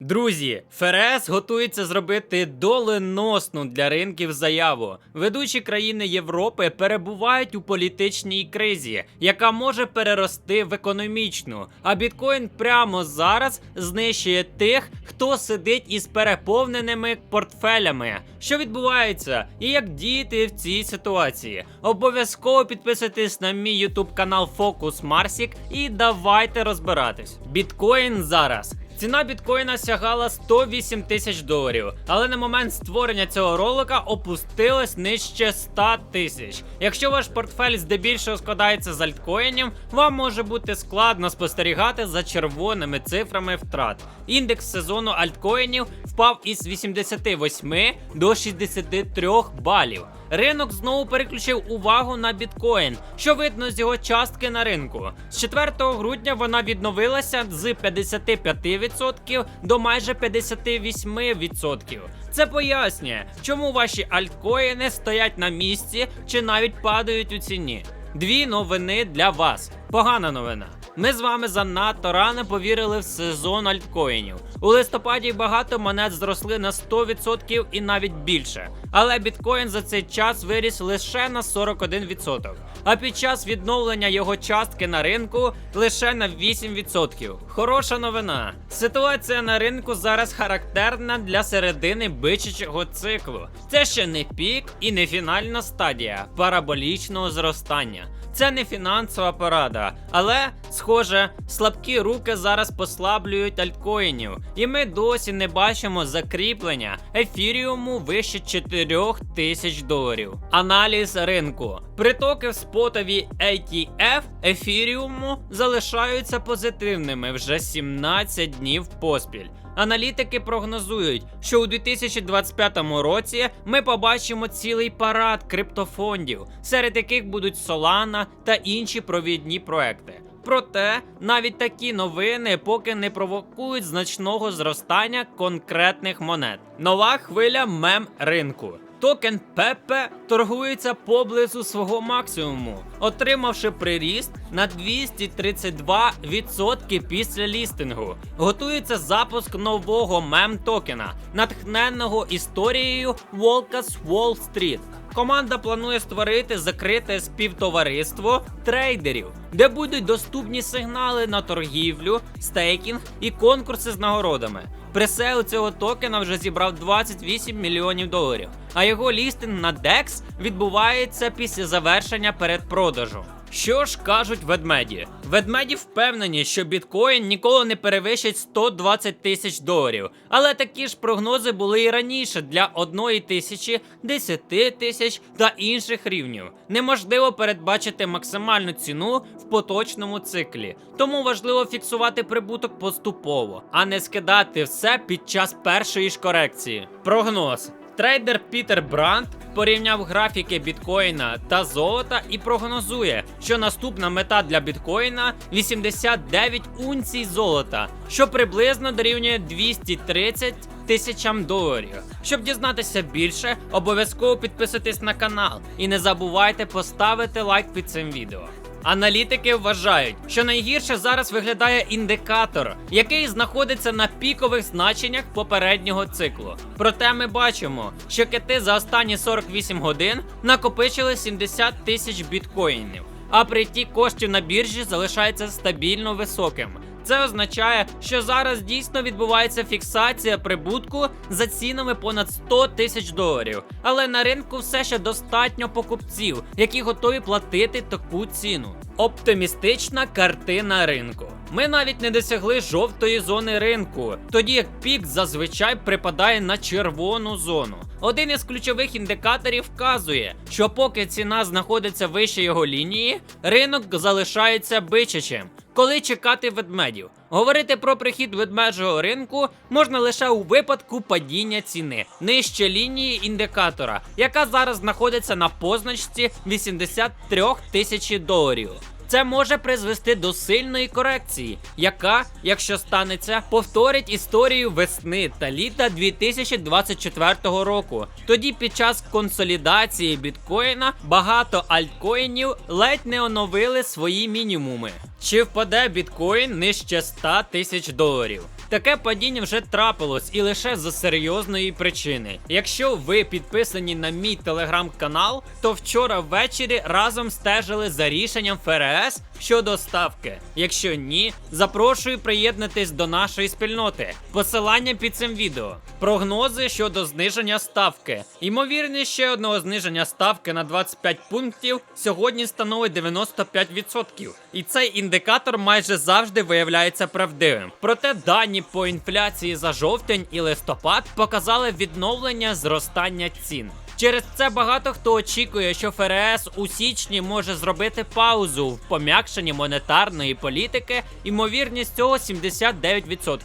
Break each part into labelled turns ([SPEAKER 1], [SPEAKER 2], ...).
[SPEAKER 1] Друзі, ФРС готується зробити доленосну для ринків заяву. Ведучі країни Європи перебувають у політичній кризі, яка може перерости в економічну. А біткоін прямо зараз знищує тих, хто сидить із переповненими портфелями. Що відбувається і як діяти в цій ситуації? Обов'язково підписуйтесь на мій ютуб канал Focus Marsik і давайте розбиратись. Біткоін зараз. Ціна біткоїна сягала 108 тисяч доларів, але на момент створення цього ролика опустилась нижче 100 тисяч. Якщо ваш портфель здебільшого складається з альткоїнів, вам може бути складно спостерігати за червоними цифрами втрат. Індекс сезону альткоїнів впав із 88 до 63 балів. Ринок знову переключив увагу на біткоін, що видно з його частки на ринку. З 4 грудня вона відновилася з 55% до майже 58%. Це пояснює, чому ваші альткоїни стоять на місці чи навіть падають у ціні. Дві новини для вас. Погана новина. Ми з вами занадто рано повірили в сезон альткоїнів. У листопаді багато монет зросли на 100% і навіть більше. Але біткоін за цей час виріс лише на 41%. А під час відновлення його частки на ринку лише на 8%. Хороша новина. Ситуація на ринку зараз характерна для середини бичачого циклу. Це ще не пік і не фінальна стадія параболічного зростання. Це не фінансова порада, але, схоже, слабкі руки зараз послаблюють альткоїнів, і ми досі не бачимо закріплення ефіріуму вище 4 тисяч доларів. Аналіз ринку. Притоки в спотові ATF ефіріуму залишаються позитивними вже 17 днів поспіль. Аналітики прогнозують, що у 2025 році ми побачимо цілий парад криптофондів, серед яких будуть Solana та інші провідні проекти. Проте навіть такі новини поки не провокують значного зростання конкретних монет. Нова хвиля мем ринку. Токен Пепе торгується поблизу свого максимуму, отримавши приріст на 232% після лістингу. Готується запуск нового мем токена, натхненного історією Волкас Wall Street. Команда планує створити закрите співтовариство трейдерів, де будуть доступні сигнали на торгівлю, стейкінг і конкурси з нагородами. Пресейл цього токена вже зібрав 28 мільйонів доларів, а його лістинг на DEX відбувається після завершення передпродажу. Що ж кажуть ведмеді? Ведмеді впевнені, що біткоін ніколи не перевищить 120 тисяч доларів. Але такі ж прогнози були і раніше для 1 тисячі, 10 тисяч та інших рівнів. Неможливо передбачити максимальну ціну в поточному циклі. Тому важливо фіксувати прибуток поступово, а не скидати все під час першої ж корекції. Прогноз. Трейдер Пітер Бранд порівняв графіки біткоїна та золота і прогнозує, що наступна мета для біткоїна 89 унцій золота, що приблизно дорівнює 230 тисячам доларів. Щоб дізнатися більше, обов'язково підписуйтесь на канал і не забувайте поставити лайк під цим відео. Аналітики вважають, що найгірше зараз виглядає індикатор, який знаходиться на пікових значеннях попереднього циклу. Проте ми бачимо, що кити за останні 48 годин накопичили 70 тисяч біткоїнів, а притік коштів на біржі залишається стабільно високим. Це означає, що зараз дійсно відбувається фіксація прибутку за цінами понад 100 тисяч доларів. Але на ринку все ще достатньо покупців, які готові платити таку ціну. Оптимістична картина ринку. Ми навіть не досягли жовтої зони ринку, тоді як пік зазвичай припадає на червону зону. Один із ключових індикаторів вказує, що поки ціна знаходиться вище його лінії, ринок залишається бичачим. Коли чекати ведмедів? Говорити про прихід ведмежого ринку можна лише у випадку падіння ціни нижче лінії індикатора, яка зараз знаходиться на позначці 83 тисячі доларів. Це може призвести до сильної корекції, яка, якщо станеться, повторить історію весни та літа 2024 року. Тоді під час консолідації біткоїна багато альткоїнів ледь не оновили свої мінімуми. Чи впаде біткоін нижче 100 тисяч доларів? Таке падіння вже трапилось і лише за серйозної причини. Якщо ви підписані на мій телеграм-канал, то вчора ввечері разом стежили за рішенням ФРС щодо ставки. Якщо ні, запрошую приєднатись до нашої спільноти. Посилання під цим відео. Прогнози щодо зниження ставки. Ймовірність ще одного зниження ставки на 25 пунктів сьогодні становить 95%. І цей індикатор майже завжди виявляється правдивим. Проте дані по інфляції за жовтень і листопад показали відновлення зростання цін. Через це багато хто очікує, що ФРС у січні може зробити паузу в пом'якшенні монетарної політики, ймовірність цього 79%.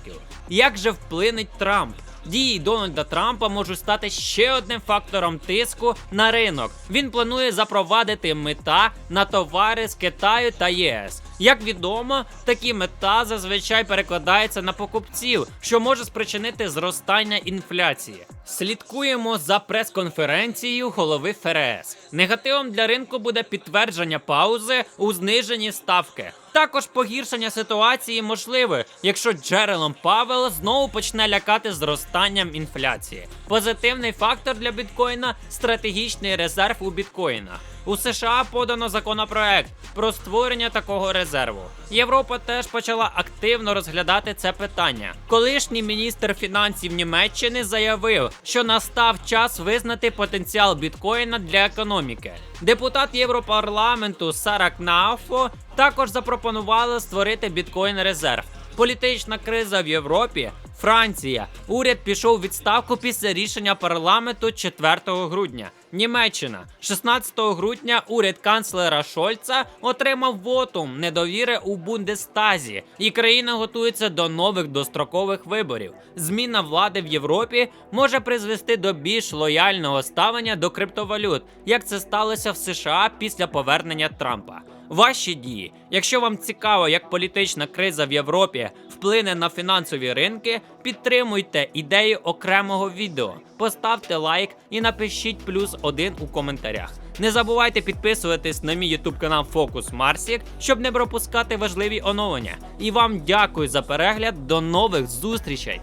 [SPEAKER 1] Як же вплинеть Трамп? Дії Дональда Трампа можуть стати ще одним фактором тиску на ринок. Він планує запровадити мита на товари з Китаю та ЄС. Як відомо, такі мета зазвичай перекладаються на покупців, що може спричинити зростання інфляції. Слідкуємо за прес-конференцією голови ФРС. Негативом для ринку буде підтвердження паузи у зниженні ставки. Також погіршення ситуації можливе, якщо Джерелом Павел знову почне лякати зростанням інфляції. Позитивний фактор для біткоїна стратегічний резерв у біткоїна. У США подано законопроект про створення такого резерву. Європа теж почала активно розглядати це питання. Колишній міністр фінансів Німеччини заявив, що настав час визнати потенціал біткоїна для економіки. Депутат Європарламенту Сара Кнауфо також запропонувала створити біткоін резерв. Політична криза в Європі. Франція. Уряд пішов у відставку після рішення парламенту 4 грудня. Німеччина 16 грудня уряд канцлера Шольца отримав вотум недовіри у Бундестазі, і країна готується до нових дострокових виборів. Зміна влади в Європі може призвести до більш лояльного ставлення до криптовалют, як це сталося в США після повернення Трампа. Ваші дії, якщо вам цікаво, як політична криза в Європі вплине на фінансові ринки, підтримуйте ідею окремого відео, поставте лайк і напишіть плюс один у коментарях. Не забувайте підписуватись на мій YouTube канал Фокус Марсік, щоб не пропускати важливі оновлення. І вам дякую за перегляд. До нових зустрічей!